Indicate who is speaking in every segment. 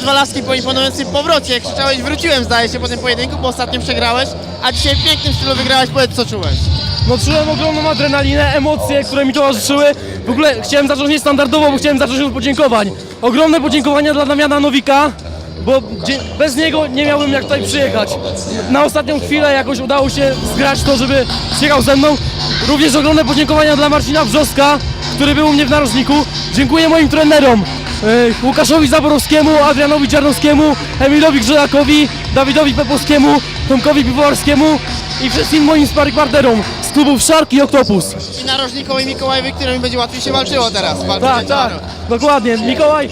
Speaker 1: Dwa laski po imponującym powrocie, krzyczałeś wróciłem zdaje się po tym pojedynku, bo ostatnio przegrałeś, a dzisiaj w pięknym stylu wygrałeś, powiedz co czułeś.
Speaker 2: No czułem ogromną adrenalinę, emocje, które mi towarzyszyły. W ogóle chciałem zacząć niestandardowo, bo chciałem zacząć od podziękowań. Ogromne podziękowania dla Damiana Nowika, bo bez niego nie miałbym jak tutaj przyjechać. Na ostatnią chwilę jakoś udało się zgrać to, żeby przyjechał ze mną. Również ogromne podziękowania dla Marcina Wrzoska, który był u mnie w narożniku. Dziękuję moim trenerom. Łukaszowi Zaborowskiemu, Adrianowi Czarnowskiemu, Emilowi Grzylakowi, Dawidowi Pepowskiemu, Tomkowi Piwowarskiemu i wszystkim moim sparring partnerom z klubów Szark i Oktopus.
Speaker 1: I narożnikowi Mikołajowi, którym będzie łatwiej się walczyło teraz.
Speaker 2: Tak,
Speaker 1: będzie
Speaker 2: tak, dokładnie. Mikołaj,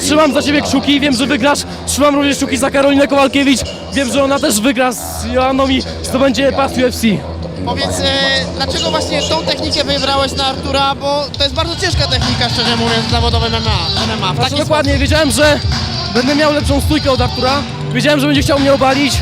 Speaker 2: trzymam za ciebie kciuki, wiem, że wygrasz. Trzymam również kciuki za Karolinę Kowalkiewicz. Wiem, że ona też wygra z Joanną i zdobędzie pas UFC.
Speaker 1: Powiedz, e, dlaczego właśnie tą technikę wybrałeś na Artura, bo to jest bardzo ciężka technika, szczerze mówiąc, zawodowe MMA. MMA. W
Speaker 2: Znaczy
Speaker 1: taki
Speaker 2: dokładnie, wiedziałem, że będę miał lepszą stójkę od Artura. Wiedziałem, że będzie chciał mnie obalić.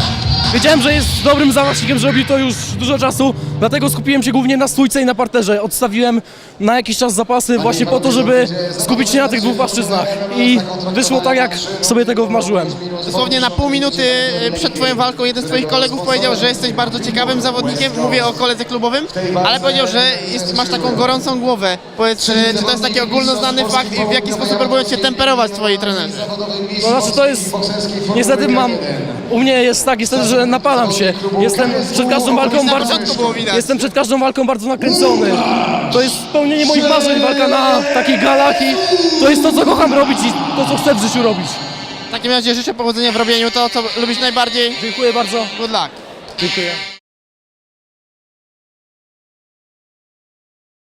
Speaker 2: Wiedziałem, że jest dobrym zawodnikiem, że robi to już dużo czasu, dlatego skupiłem się głównie na stójce i na parterze. Odstawiłem na jakiś czas zapasy właśnie po to, żeby skupić się na tych dwóch płaszczyznach. I wyszło tak, jak sobie tego wmarzyłem.
Speaker 1: Dosłownie na pół minuty e, przed twoją walką jeden z twoich kolegów powiedział, że jesteś bardzo ciekawym zawodnikiem, mówię o koledze klubowym, ale powiedział, że jest, masz taką gorącą głowę. Powiedz, e, czy to jest taki ogólnoznany fakt i w jaki sposób próbują cię temperować twoi trenerzy?
Speaker 2: To znaczy to jest, niestety mam, u mnie jest tak, niestety, że napalam się. Jestem przed każdą walką
Speaker 1: Na
Speaker 2: bardzo,
Speaker 1: początku było widać.
Speaker 2: Jestem przed każdą walką bardzo nakręcony. To jest spełnienie moich marzeń, walka na takich galach i to jest to, co kocham robić i to, co chcę w życiu robić.
Speaker 1: W takim razie życzę powodzenia w robieniu to, co lubisz najbardziej.
Speaker 2: Dziękuję bardzo.
Speaker 1: Good luck.
Speaker 2: Dziękuję.